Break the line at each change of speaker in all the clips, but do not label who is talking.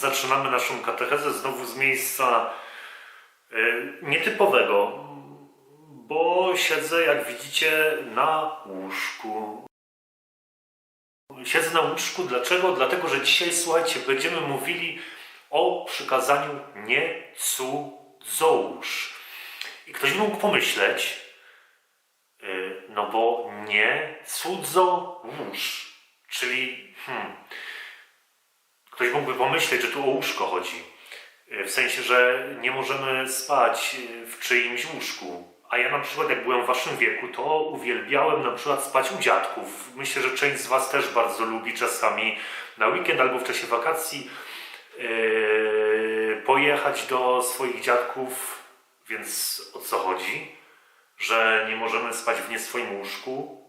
Zaczynamy naszą katechezę znowu z miejsca e, nietypowego, bo siedzę, jak widzicie, na łóżku. Siedzę na łóżku, dlaczego? Dlatego, że dzisiaj, słuchajcie, będziemy mówili o przykazaniu nie cudzołóż. I ktoś mógł pomyśleć, yy, no bo nie cudzołóż, czyli hmm, ktoś mógłby pomyśleć, że tu o łóżko chodzi. Yy, W sensie, że nie możemy spać yy, w czyimś łóżku. A ja na przykład, jak byłem w waszym wieku, to uwielbiałem na przykład spać u dziadków. Myślę, że część z was też bardzo lubi czasami na weekend albo w czasie wakacji yy, pojechać do swoich dziadków. Więc o co chodzi? Że nie możemy spać w nie swoim łóżku?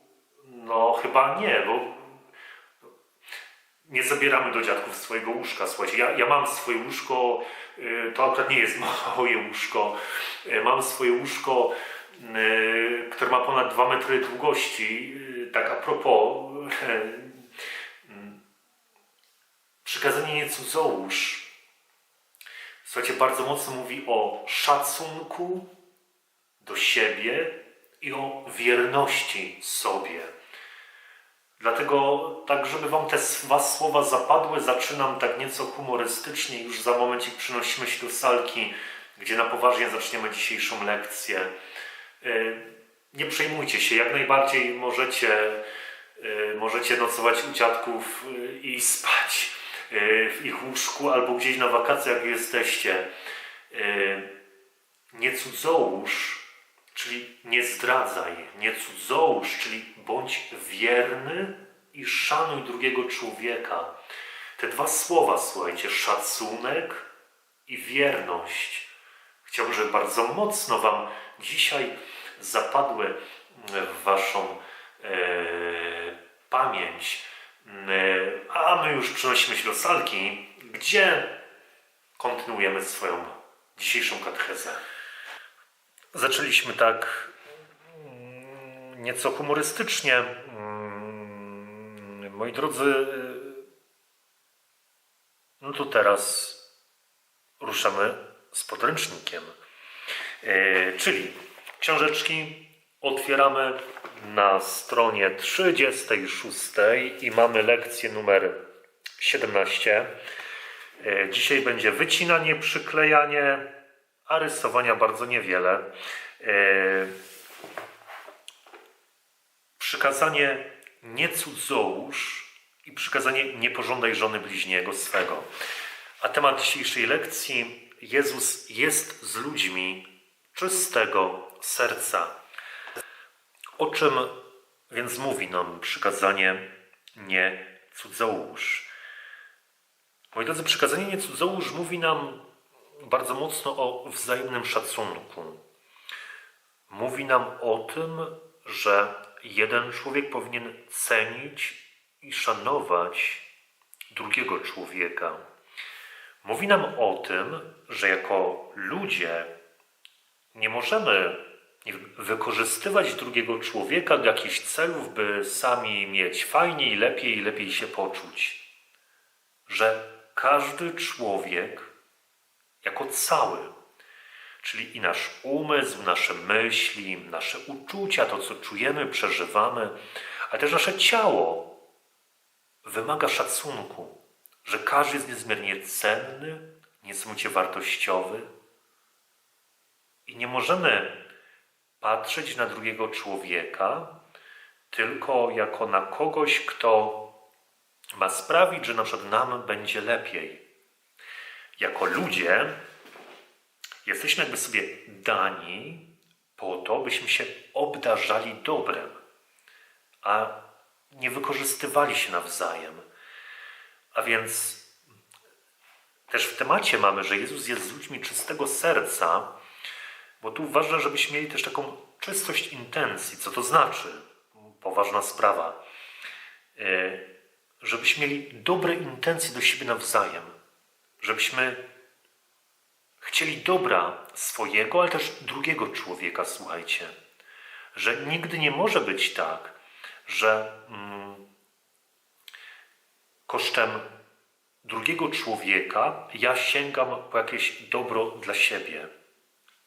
No chyba nie, bo nie zabieramy do dziadków swojego łóżka. Słuchajcie, ja, ja mam swoje łóżko, y, to akurat nie jest moje łóżko. Y, Mam swoje łóżko, y, które ma ponad 2 metry długości. Tak a propos, przykazanie nie cudzołóż. Słuchajcie, bardzo mocno mówi o szacunku do siebie i o wierności sobie. Dlatego, tak żeby Wam te Was słowa zapadły, zaczynam tak nieco humorystycznie. Już za momencik przenosimy się do salki, gdzie na poważnie zaczniemy dzisiejszą lekcję. Yy, Nie przejmujcie się, jak najbardziej możecie, yy, możecie nocować u dziadków yy, i spać w ich łóżku albo gdzieś na wakacjach jak jesteście. Nie cudzołóż, czyli nie zdradzaj, nie cudzołóż, czyli bądź wierny i szanuj drugiego człowieka. Te dwa słowa, słuchajcie, szacunek i wierność. Chciałbym, żeby bardzo mocno Wam dzisiaj zapadły w Waszą e, pamięć. E, a my już przenosimy się do salki, gdzie kontynuujemy swoją dzisiejszą katechezę. Zaczęliśmy tak mm, nieco humorystycznie. Mm, Moi drodzy, no to teraz ruszamy z podręcznikiem. E, Czyli książeczki otwieramy na stronie 36 i mamy lekcję numer 17. E, Dzisiaj będzie wycinanie, przyklejanie, a rysowania bardzo niewiele. E, Przykazanie nie cudzołóż i przykazanie nie pożądaj żony bliźniego swego. A temat dzisiejszej lekcji Jezus jest z ludźmi czystego serca. O czym więc mówi nam przykazanie nie cudzołóż? Moi drodzy, przykazanie nie cudzołóż mówi nam bardzo mocno o wzajemnym szacunku. Mówi nam o tym, że jeden człowiek powinien cenić i szanować drugiego człowieka. Mówi nam o tym, że jako ludzie nie możemy wykorzystywać drugiego człowieka do jakichś celów, by sami mieć fajniej, lepiej i lepiej się poczuć. Że każdy człowiek jako cały, czyli i nasz umysł, nasze myśli, nasze uczucia, to co czujemy, przeżywamy, ale też nasze ciało wymaga szacunku, że każdy jest niezmiernie cenny, niesamowicie wartościowy i nie możemy patrzeć na drugiego człowieka tylko jako na kogoś, kto ma sprawić, że na przykład nam będzie lepiej. Jako ludzie jesteśmy jakby sobie dani po to, byśmy się obdarzali dobrem, a nie wykorzystywali się nawzajem. A więc też w temacie mamy, że Jezus jest z ludźmi czystego serca, bo tu ważne, żebyśmy mieli też taką czystość intencji. Co to znaczy? Poważna sprawa. E, Żebyśmy mieli dobre intencje do siebie nawzajem. Żebyśmy chcieli dobra swojego, ale też drugiego człowieka, słuchajcie. Że nigdy nie może być tak, że mm, kosztem drugiego człowieka ja sięgam po jakieś dobro dla siebie.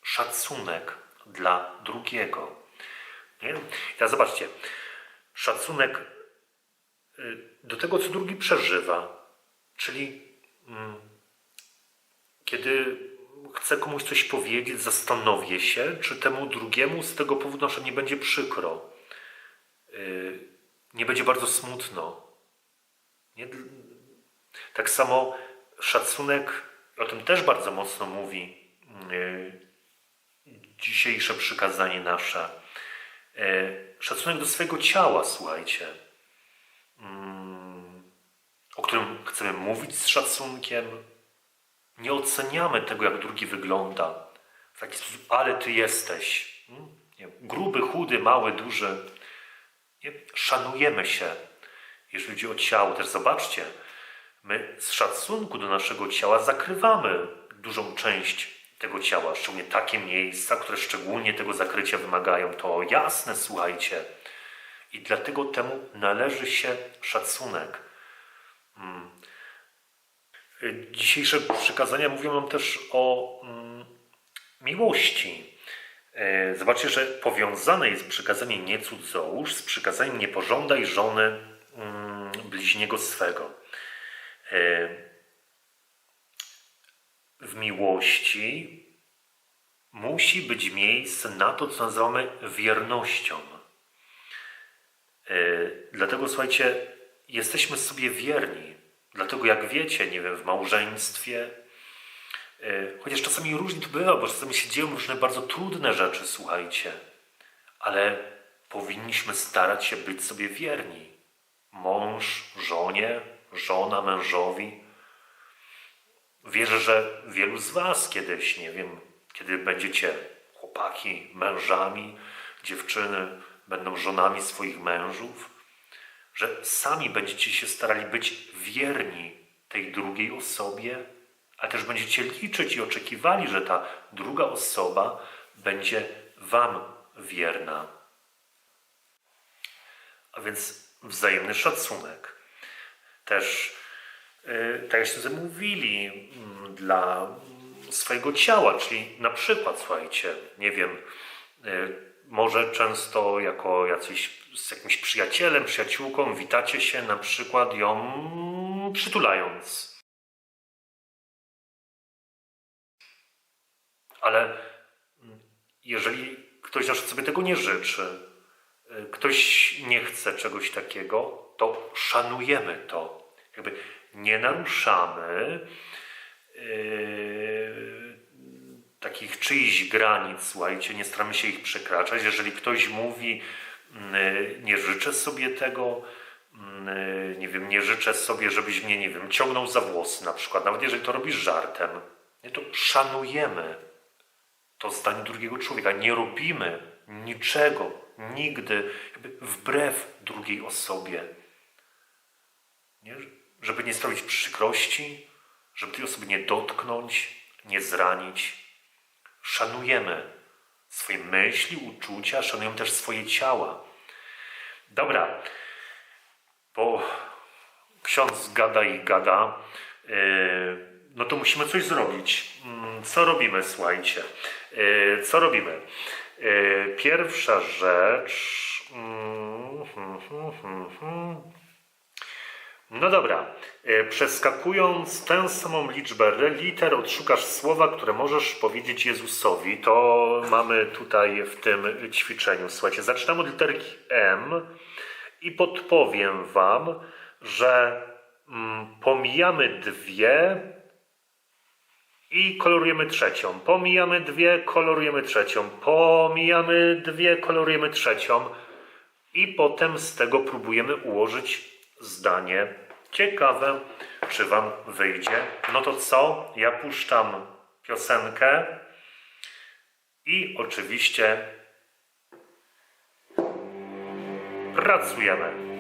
Szacunek dla drugiego. Nie? I teraz zobaczcie, szacunek y, do tego, co drugi przeżywa. Czyli mm, kiedy chcę komuś coś powiedzieć, zastanowię się, czy temu drugiemu z tego powodu że nie będzie przykro, y, nie będzie bardzo smutno. Nie? Tak samo szacunek, o tym też bardzo mocno mówi y, dzisiejsze przykazanie nasze. Y, Szacunek do swojego ciała, słuchajcie, Mm, o którym chcemy mówić z szacunkiem. Nie oceniamy tego, jak drugi wygląda w taki sposób, ale ty jesteś. Mm, Nie, gruby, chudy, mały, duży. Nie? Szanujemy się. Jeżeli chodzi o ciało, też zobaczcie, my z szacunku do naszego ciała zakrywamy dużą część tego ciała, szczególnie takie miejsca, które szczególnie tego zakrycia wymagają. To jasne, słuchajcie. I dlatego temu należy się szacunek. Mm. Dzisiejsze przykazania mówią nam też o mm, miłości. E, Zobaczcie, że powiązane jest przykazanie nie cudzołóż z przykazaniem nie pożądaj żony mm, bliźniego swego. E, W miłości musi być miejsce na to, co nazywamy wiernością. E, Dlatego słuchajcie, jesteśmy sobie wierni. Dlatego jak wiecie, nie wiem, w małżeństwie, e, chociaż czasami różnie to bywa, bo czasami się dzieją różne bardzo trudne rzeczy, słuchajcie, ale powinniśmy starać się być sobie wierni. Mąż żonie, żona mężowi. Wierzę, że wielu z Was kiedyś, nie wiem, kiedy będziecie chłopaki, mężami, dziewczyny będą żonami swoich mężów, że sami będziecie się starali być wierni tej drugiej osobie, a też będziecie liczyć i oczekiwali, że ta druga osoba będzie Wam wierna. A więc wzajemny szacunek. Też, yy, tak jakśmy mówili, mm, dla mm, swojego ciała, czyli na przykład, słuchajcie, nie wiem, yy, może często jako jacyś z jakimś przyjacielem, przyjaciółką witacie się na przykład ją przytulając. Ale mm, jeżeli ktoś na przykład sobie tego nie życzy, y, ktoś nie chce czegoś takiego, to szanujemy to. Jakby nie naruszamy yy, takich czyichś granic, słuchajcie, nie staramy się ich przekraczać. Jeżeli ktoś mówi, nie życzę sobie tego, mm, nie wiem, nie życzę sobie, żebyś mnie, nie wiem, ciągnął za włosy na przykład, nawet jeżeli to robisz żartem, nie, to szanujemy to zdanie drugiego człowieka. Nie robimy niczego, nigdy, wbrew drugiej osobie. Nie? Żeby nie sprawić przykrości, żeby tej osoby nie dotknąć, nie zranić. Szanujemy swoje myśli, uczucia, szanujemy też swoje ciała. Dobra, bo ksiądz gada i gada, yy, no to musimy coś zrobić. Mm, Co robimy, słuchajcie? Yy, Co robimy? Yy, Pierwsza rzecz. mm, hmm, hmm, hmm, hmm. No dobra. E, Przeskakując tę samą liczbę liter, odszukasz słowa, które możesz powiedzieć Jezusowi. To mamy tutaj w tym ćwiczeniu. Słuchajcie, zaczynamy od literki M i podpowiem Wam, że mm, pomijamy dwie i kolorujemy trzecią. Pomijamy dwie, kolorujemy trzecią. Pomijamy dwie, kolorujemy trzecią. I potem z tego próbujemy ułożyć zdanie. Ciekawe, czy Wam wyjdzie. No to co? Ja puszczam piosenkę i oczywiście pracujemy.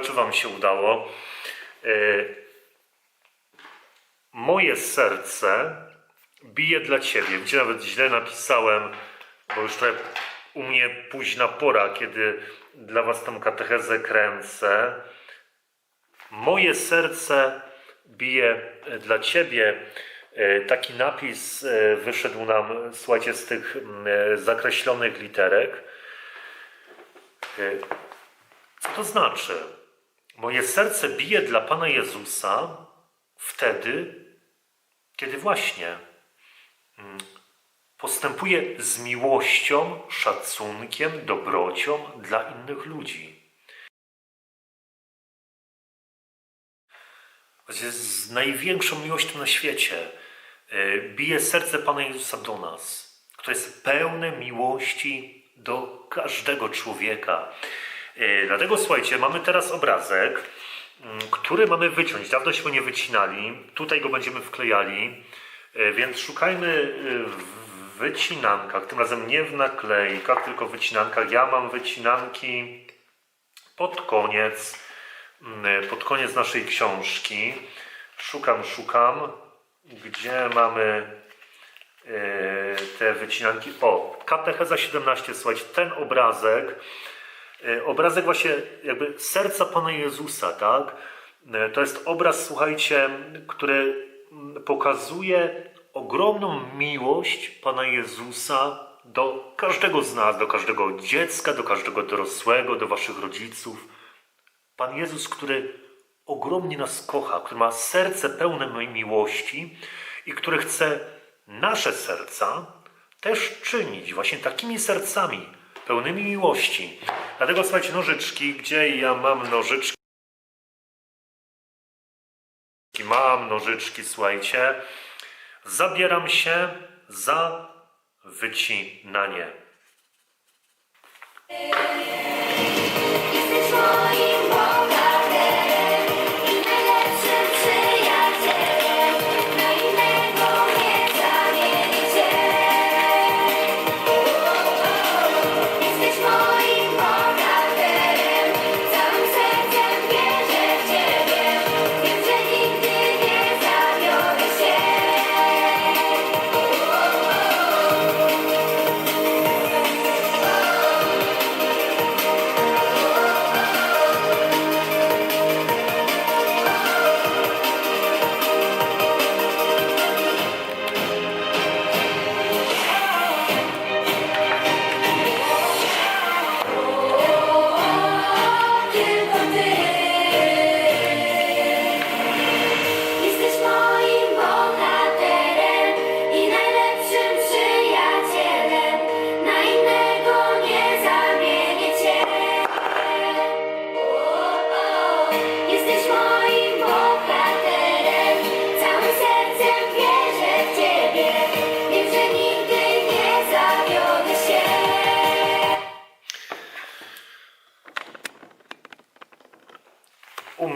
Czy Wam się udało. E, Moje serce bije dla Ciebie. Gdzie nawet źle napisałem, bo już trochę u mnie późna pora, kiedy dla Was tą katechezę kręcę. Moje serce bije dla Ciebie. E, Taki napis e, wyszedł nam, słuchajcie, z tych mm, zakreślonych literek. Co to znaczy? Moje serce bije dla Pana Jezusa wtedy, kiedy właśnie mm, postępuje z miłością, szacunkiem, dobrocią dla innych ludzi. Z największą miłością na świecie e, bije serce Pana Jezusa do nas, które jest pełne miłości do każdego człowieka. E, Dlatego słuchajcie, mamy teraz obrazek, mm, który mamy wyciąć. Dawno się go nie wycinali. Tutaj go będziemy wklejali. E, Więc szukajmy e, w wycinankach. Tym razem nie w naklejkach, tylko w wycinankach. Ja mam wycinanki pod koniec, mm, pod koniec naszej książki. Szukam, szukam, gdzie mamy te wycinanki. O, katecheza 17, słuchajcie, ten obrazek, obrazek właśnie jakby serca Pana Jezusa, tak? E, To jest obraz, słuchajcie, który pokazuje ogromną miłość Pana Jezusa do każdego z nas, do każdego dziecka, do każdego dorosłego, do waszych rodziców. Pan Jezus, który ogromnie nas kocha, który ma serce pełne miłości i który chce nasze serca też czynić właśnie takimi sercami pełnymi miłości. Dlatego słuchajcie, nożyczki, gdzie ja mam nożyczki? Mam nożyczki, słuchajcie. Zabieram się za wycinanie.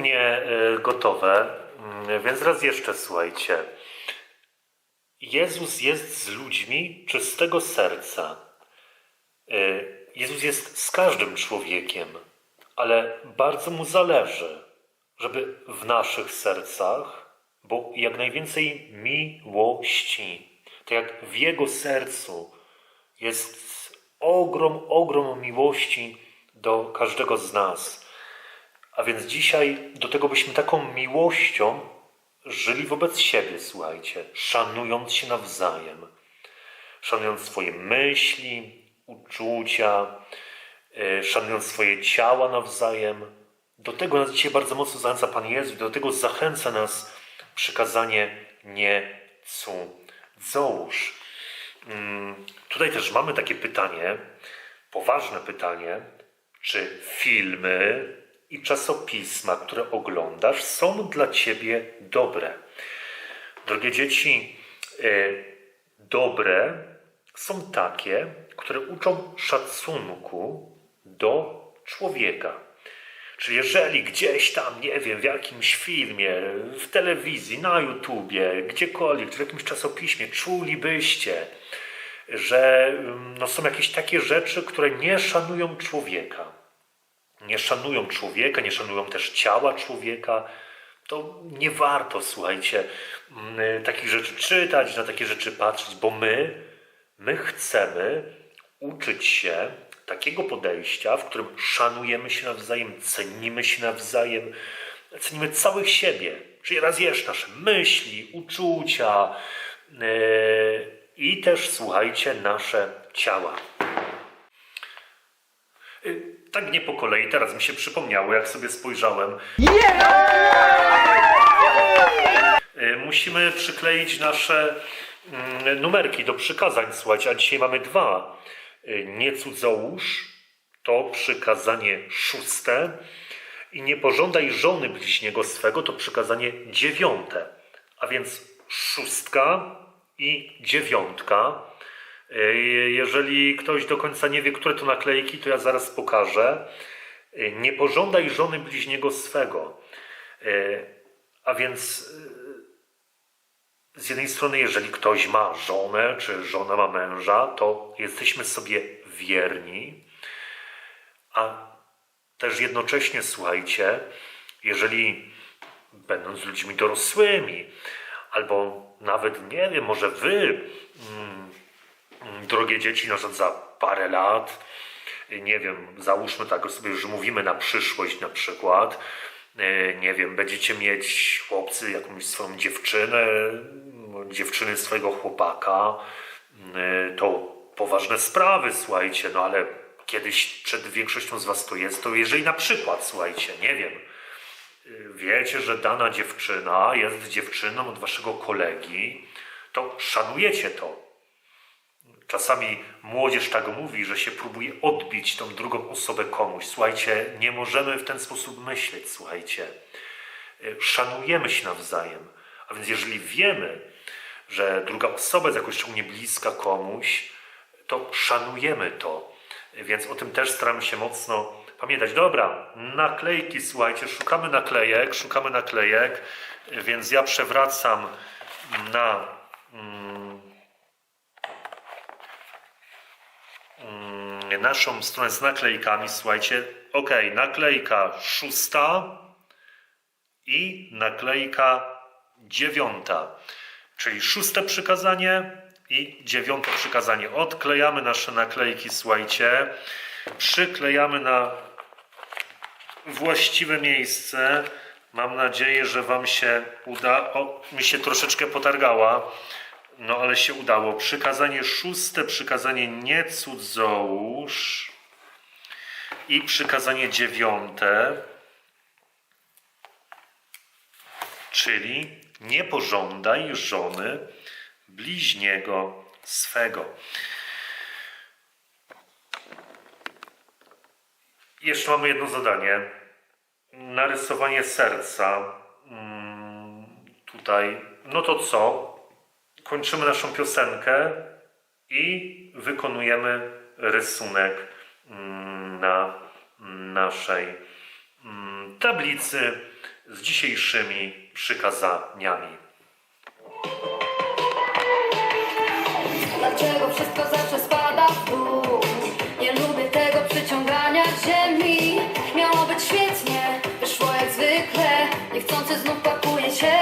Mnie y, gotowe, Mm, więc raz jeszcze słuchajcie. Jezus jest z ludźmi czystego serca. Y, Jezus jest z każdym człowiekiem, ale bardzo mu zależy, żeby w naszych sercach było jak najwięcej miłości. Tak jak w Jego sercu jest ogrom, ogrom miłości do każdego z nas. A więc dzisiaj do tego byśmy taką miłością żyli wobec siebie, słuchajcie, szanując się nawzajem, szanując swoje myśli, uczucia, e, szanując swoje ciała nawzajem. Do tego nas dzisiaj bardzo mocno zachęca Pan Jezus, do tego zachęca nas przykazanie nie cudzołóż. Mm, Tutaj też mamy takie pytanie, poważne pytanie, czy filmy i czasopisma, które oglądasz, są dla ciebie dobre? Drogie dzieci, e, dobre są takie, które uczą szacunku do człowieka. Czy jeżeli gdzieś tam, nie wiem, w jakimś filmie, w telewizji, na YouTubie, gdziekolwiek, czy w jakimś czasopiśmie czulibyście, że mm, no, są jakieś takie rzeczy, które nie szanują człowieka, nie szanują człowieka, nie szanują też ciała człowieka, to nie warto, słuchajcie, mm, takich rzeczy czytać, na takie rzeczy patrzeć, bo my, my chcemy uczyć się takiego podejścia, w którym szanujemy się nawzajem, cenimy się nawzajem, cenimy całych siebie, czyli raz jeszcze nasze myśli, uczucia yy, i też, słuchajcie, nasze ciała. Tak nie po kolei, teraz mi się przypomniało, jak sobie spojrzałem. Y, Musimy przykleić nasze mm, numerki do przykazań, słuchajcie, a dzisiaj mamy dwa. Y, Nie cudzołóż to przykazanie szóste i nie pożądaj żony bliźniego swego to przykazanie dziewiąte. A więc szóstka i dziewiątka. Y, Jeżeli ktoś do końca nie wie, które to naklejki, to ja zaraz pokażę. Y, Nie pożądaj żony bliźniego swego. Y, A więc z jednej strony, jeżeli ktoś ma żonę, czy żona ma męża, to jesteśmy sobie wierni, a też jednocześnie, słuchajcie, jeżeli będąc ludźmi dorosłymi, albo nawet, nie wiem, może wy, mm, drogie dzieci, na przykład za parę lat, nie wiem, załóżmy tak sobie, że mówimy na przyszłość na przykład, e, nie wiem, będziecie mieć chłopcy jakąś swoją dziewczynę, no, dziewczyny swojego chłopaka, e, to poważne sprawy, słuchajcie, no ale kiedyś przed większością z was to jest, to jeżeli na przykład, słuchajcie, nie wiem, wiecie, że dana dziewczyna jest dziewczyną od waszego kolegi, to szanujecie to. Czasami młodzież tak mówi, że się próbuje odbić tą drugą osobę komuś. Słuchajcie, nie możemy w ten sposób myśleć, słuchajcie. Y, Szanujemy się nawzajem. A więc jeżeli wiemy, że druga osoba jest jakoś szczególnie bliska komuś, to szanujemy to. Więc o tym też staramy się mocno pamiętać. Dobra, naklejki, słuchajcie, szukamy naklejek, szukamy naklejek, więc ja przewracam na naszą stronę z naklejkami, słuchajcie. Ok, naklejka szósta i naklejka dziewiąta. Czyli szóste przykazanie i dziewiąte przykazanie. Odklejamy nasze naklejki, słuchajcie. Przyklejamy na właściwe miejsce. Mam nadzieję, że Wam się uda. O, mi się troszeczkę potargała, no ale się udało. Przykazanie szóste, przykazanie nie cudzołóż i przykazanie dziewiąte, czyli nie pożądaj żony bliźniego swego. Jeszcze mamy jedno zadanie. Narysowanie serca. Mm, Tutaj. No to co? Kończymy naszą piosenkę i wykonujemy rysunek mm, na naszej mm, tablicy z dzisiejszymi przykazaniami.
Dlaczego wszystko zawsze spada w dół? Nie lubię tego przyciągania ziemi Miało być świetnie, wyszło jak zwykle Niechcący znów pakuje się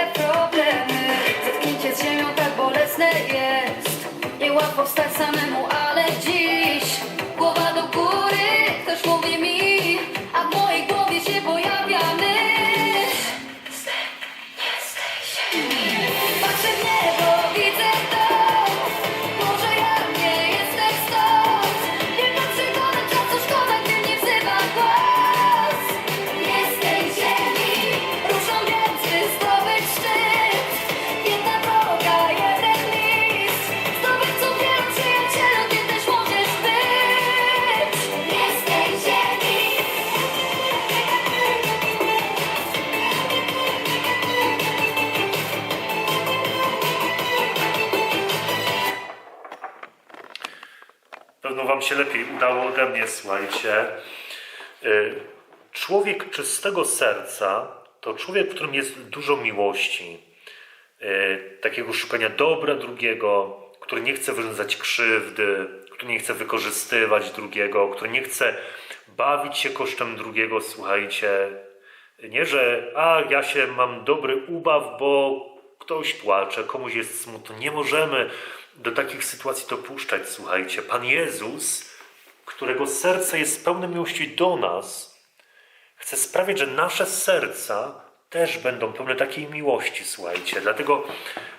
Niełatwo wstać samemu, ale dziś
mnie, słuchajcie. Y, Człowiek czystego serca to człowiek, w którym jest dużo miłości, y, takiego szukania dobra drugiego, który nie chce wyrządzać krzywdy, który nie chce wykorzystywać drugiego, który nie chce bawić się kosztem drugiego, słuchajcie. Nie, że a ja się mam dobry ubaw, bo ktoś płacze, komuś jest smutno. Nie możemy do takich sytuacji dopuszczać, słuchajcie. Pan Jezus, którego serce jest pełne miłości do nas, chce sprawić, że nasze serca też będą pełne takiej miłości, słuchajcie. Dlatego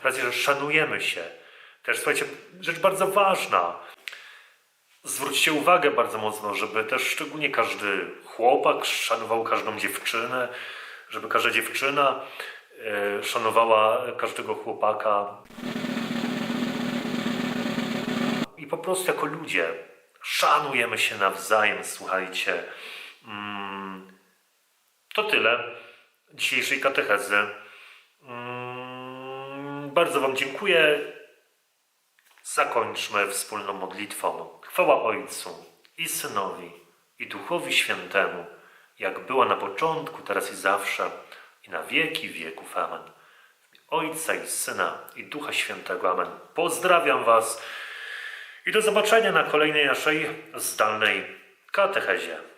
raz, że szanujemy się. Też, słuchajcie, rzecz bardzo ważna. Zwróćcie uwagę bardzo mocno, żeby też szczególnie każdy chłopak szanował każdą dziewczynę, żeby każda dziewczyna e, szanowała każdego chłopaka. I po prostu jako ludzie szanujemy się nawzajem, słuchajcie. Mm, to tyle dzisiejszej katechezy. Mm, bardzo Wam dziękuję. Zakończmy wspólną modlitwą. Chwała Ojcu i Synowi i Duchowi Świętemu, jak była na początku, teraz i zawsze, i na wieki wieków. Amen. Ojca i Syna i Ducha Świętego. Amen. Pozdrawiam Was i do zobaczenia na kolejnej naszej zdalnej katechezie.